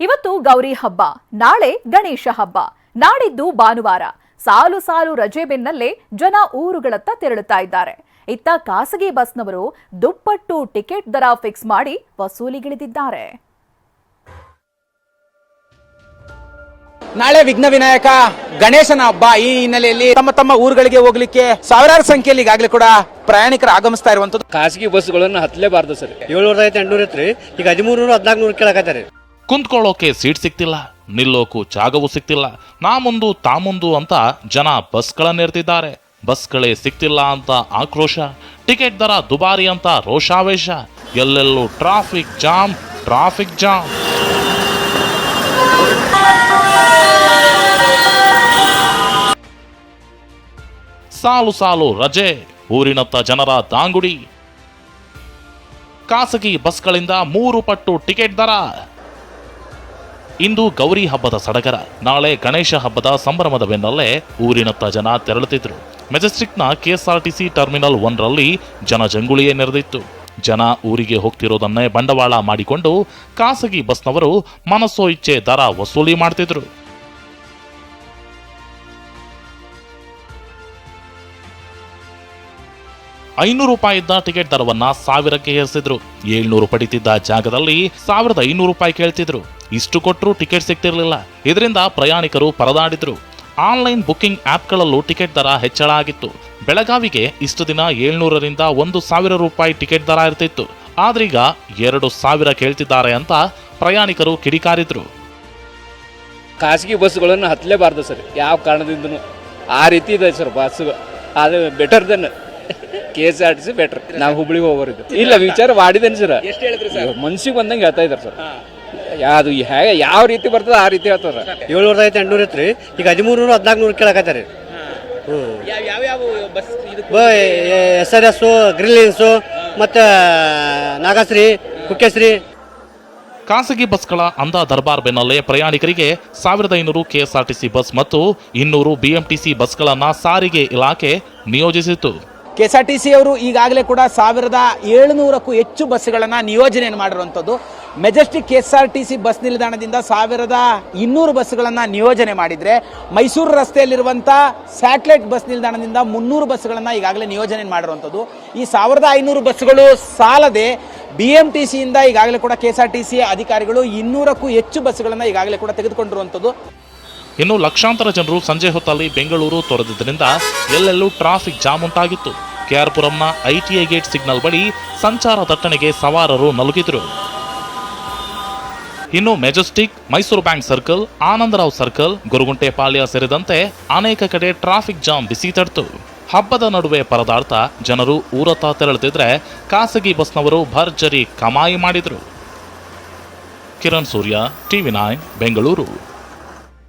ಇವತ್ತು ಗೌರಿ ಹಬ್ಬ ನಾಳೆ ಗಣೇಶ ಹಬ್ಬ ನಾಡಿದ್ದು ಭಾನುವಾರ. ಸಾಲು ಸಾಲು ರಜೆ ಬೆನ್ನಲ್ಲೇ ಜನ ಊರುಗಳತ್ತ ತೆರಳುತ್ತಾ ಇದ್ದಾರೆ. ಇತ್ತ ಖಾಸಗಿ ಬಸ್ನವರು ದುಪ್ಪಟ್ಟು ಟಿಕೆಟ್ ದರ ಫಿಕ್ಸ್ ಮಾಡಿ ವಸೂಲಿಗಿಳಿದಿದ್ದಾರೆ. ನಾಳೆ ವಿಘ್ನ ವಿನಾಯಕ ಗಣೇಶನ ಹಬ್ಬ ಈ ಹಿನ್ನೆಲೆಯಲ್ಲಿ ತಮ್ಮ ತಮ್ಮ ಊರುಗಳಿಗೆ ಹೋಗ್ಲಿಕ್ಕೆ ಸಾವಿರಾರು ಸಂಖ್ಯೆಯಲ್ಲಿ ಈಗಾಗಲೇ ಕೂಡ ಪ್ರಯಾಣಿಕರು ಆಗಮಿಸ್ತಾ ಇರುವಂತದ್ದು. ಖಾಸಗಿ ಬಸ್ಗಳನ್ನು ಹತ್ತಲೇಬಾರ್ದು ಸರ್. ಏಳ್ನೂರ ಐತೆ ಎಂಟುನೂರ ಐತ್ರಿ. ಈಗ ಹದಿಮೂರು ಹದಿನಾಲ್ಕು ನೂರು ಕೇಳಕತ್ತಾರೆ. ಕುಂತ್ಕೊಳ್ಳೋಕೆ ಸೀಟ್ ಸಿಗ್ತಿಲ್ಲ ನಿಲ್ಲೋಕು ಜಾಗವೂ ಸಿಗ್ತಿಲ್ಲ ನಾ ಮುಂದು ತಾ ಮುಂದು ಅಂತ ಜನ ಬಸ್ಗಳನ್ನೇರ್ತಿದ್ದಾರೆ ಬಸ್ಗಳೇ ಸಿಗ್ತಿಲ್ಲ ಅಂತ ಆಕ್ರೋಶ, ಟಿಕೆಟ್ ದರ ದುಬಾರಿ ಅಂತ ರೋಷಾವೇಶ, ಎಲ್ಲೆಲ್ಲೂ ಟ್ರಾಫಿಕ್ ಜಾಮ್ ಟ್ರಾಫಿಕ್ ಜಾಮ್. ಸಾಲು ಸಾಲು ರಜೆ, ಊರಿನತ್ತ ಜನರ ದಾಂಗುಡಿ. ಖಾಸಗಿ ಬಸ್ಗಳಿಂದ ಮೂರು ಪಟ್ಟು ಟಿಕೆಟ್ ದರ ಇಂದು ಗೌರಿ ಹಬ್ಬದ ಸಡಗರ. ನಾಳೆ ಗಣೇಶ ಹಬ್ಬದ ಸಂಭ್ರಮದ ಬೆನ್ನಲ್ಲೇ ಊರಿನತ್ತ ಜನ ತೆರಳುತ್ತಿದ್ದರು ಮೆಜೆಸ್ಟಿಕ್ನ ಕೆಎಸ್ಆರ್ಟಿಸಿ ಟರ್ಮಿನಲ್ ಒನ್ರಲ್ಲಿ ಜನಜಂಗುಳಿಯೇ ನೆರೆದಿತ್ತು. ಜನ ಊರಿಗೆ ಹೋಗ್ತಿರೋದನ್ನೇ ಬಂಡವಾಳ ಮಾಡಿಕೊಂಡು ಖಾಸಗಿ ಬಸ್ನವರು ಮನಸ್ಸೋ ಇಚ್ಛೆ ದರ ವಸೂಲಿ ಮಾಡ್ತಿದ್ರು. ಐನೂರು ರೂಪಾಯಿ ಇದ್ದ ಟಿಕೆಟ್ ದರವನ್ನ ಸಾವಿರಕ್ಕೆ ಏರಿಸಿದ್ರು. ಏಳ್ನೂರು ಪಡಿತಿದ್ದ ಜಾಗದಲ್ಲಿ ಸಾವಿರದ ಐನೂರು ರೂಪಾಯಿ ಕೇಳ್ತಿದ್ರು. ಇಷ್ಟು ಕೊಟ್ಟರು ಟಿಕೆಟ್ ಸಿಗ್ತಿರ್ಲಿಲ್ಲ. ಇದರಿಂದ ಪ್ರಯಾಣಿಕರು ಪರದಾಡಿದ್ರು. ಆನ್ಲೈನ್ ಬುಕಿಂಗ್ ಆಪ್ಗಳಲ್ಲೂ ಟಿಕೆಟ್ ದರ ಹೆಚ್ಚಳ ಆಗಿತ್ತು. ಬೆಳಗಾವಿಗೆ ಇಷ್ಟು ದಿನ ಏಳ್ನೂರರಿಂದ ಒಂದು ಸಾವಿರ ರೂಪಾಯಿ ಟಿಕೆಟ್ ದರ ಇರ್ತಿತ್ತು. ಆದ್ರೀಗ ಎರಡು ಸಾವಿರ ಕೇಳ್ತಿದ್ದಾರೆ ಅಂತ ಪ್ರಯಾಣಿಕರು ಕಿಡಿಕಾರಿದ್ರು. ಖಾಸಗಿ ಬಸ್ಗಳನ್ನು ಹತ್ತಲೇಬಾರ್ದು ಸರ್. ಯಾವ ಕಾರಣದಿಂದನೂ. ಆ ರೀತಿ ಇದೆ ಸರ್ ಬಸ್ ಅದು better then K S R T C better ನಾವು ಹುಬ್ಳಿಗೆ ಹೋಗೋರಿದ್ದು ಇಲ್ಲ ವಿಚಾರ ಮಾಡಿದೇನು ಸರ್ ಮನ್ಸಿಗೆ ಬಂದಂಗೆ ಹೇಳ್ತಾ ಇದ್ದಾರೆ ಸರ್ ಯಾವುದು ಹೇಗೆ ಯಾವ ರೀತಿ ಬರ್ತದೆ ಆ ರೀತಿ ಹೇಳ್ತಾರೆ ಏಳ್ನೂರ ಐತೆ ಎಂಟ್ನೂರ ಐತ್ರಿ ಈಗ ಹದಿಮೂರು ಹದಿನಾಲ್ಕು ನೂರು ಕೇಳಕತ್ತಾರೆ ಎಸ್ ಆರ್ ಎಸ್ಸು ಗ್ರಿಲಿಯನ್ಸು ಮತ್ತು ನಾಗಶ್ರೀ ಕುಕ್ಕೆಶ್ರೀ. ಖಾಸಗಿ ಬಸ್ಗಳ ಅಂದ ದರ್ಬಾರ್ ಬೆನ್ನಲ್ಲೇ ಪ್ರಯಾಣಿಕರಿಗೆ ಸಾವಿರದ ಐನೂರು ಕೆಎಸ್ಆರ್ಟಿಸಿ ಬಸ್ ಮತ್ತು ಇನ್ನೂರು ಬಿಎಂಟಿಸಿ ಬಸ್ಗಳನ್ನು ಸಾರಿಗೆ ಇಲಾಖೆ ನಿಯೋಜಿಸಿತ್ತು ಸಿ ಅವರು ಈಗಾಗಲೇ ಕೂಡ ಸಾವಿರದ ಏಳುನೂರಕ್ಕೂ ಹೆಚ್ಚು ಬಸ್ಗಳನ್ನು ನಿಯೋಜನೆ ಮಾಡಿರುವಂಥದ್ದು. ಮೆಜೆಸ್ಟಿಕ್ ಕೆಎಸ್ಆರ್ಟಿಸಿ ಬಸ್ ನಿಲ್ದಾಣದಿಂದ ಸಾವಿರದ ಇನ್ನೂರು ಬಸ್ಗಳನ್ನು ನಿಯೋಜನೆ ಮಾಡಿದರೆ ಮೈಸೂರು ರಸ್ತೆಯಲ್ಲಿರುವಂಥ ಸ್ಯಾಟಲೈಟ್ ಬಸ್ ನಿಲ್ದಾಣದಿಂದ ಮುನ್ನೂರು ಬಸ್ಗಳನ್ನು ಈಗಾಗಲೇ ನಿಯೋಜನೆ ಮಾಡಿರುವಂಥದ್ದು. ಈ ಸಾವಿರದ ಐನೂರು ಬಸ್ಗಳು ಸಾಲದೆ ಬಿ ಎಂ ಟಿ ಸಿಯಿಂದ ಈಗಾಗಲೇ ಕೂಡ K S R T C ಅಧಿಕಾರಿಗಳು ಇನ್ನೂರಕ್ಕೂ ಹೆಚ್ಚು ಬಸ್ಗಳನ್ನು ಈಗಾಗಲೇ ಕೂಡ ತೆಗೆದುಕೊಂಡಿರುವಂಥದ್ದು. ಇನ್ನು ಲಕ್ಷಾಂತರ ಜನರು ಸಂಜೆ ಹೊತ್ತಲ್ಲಿ ಬೆಂಗಳೂರು ತೊರೆದಿದ್ದರಿಂದ ಎಲ್ಲೆಲ್ಲೂ ಟ್ರಾಫಿಕ್ ಜಾಮ್ ಉಂಟಾಗಿತ್ತು. ಕೆಆರ್ಪುರಂನ ಐಟಿಐ ಗೇಟ್ ಸಿಗ್ನಲ್ ಬಳಿ ಸಂಚಾರ ದಟ್ಟಣೆಗೆ ಸವಾರರು ನಲುಗಿದ್ರು. ಇನ್ನು Majestic, Mysuru bank circle, Anandrao circle Guruguntepalya ಸೇರಿದಂತೆ ಅನೇಕ ಕಡೆ ಟ್ರಾಫಿಕ್ ಜಾಮ್ ಬಿಸಿ ತಡ್ತು. ಹಬ್ಬದ ನಡುವೆ ಪರದಾಡ್ತಾ ಜನರು ಊರತ್ತ ತೆರಳುತ್ತಿದ್ರೆ ಖಾಸಗಿ ಬಸ್ನವರು ಭರ್ಜರಿ ಕಮಾಯಿ ಮಾಡಿದರು. Kiran Surya, TV nine, Bengaluru.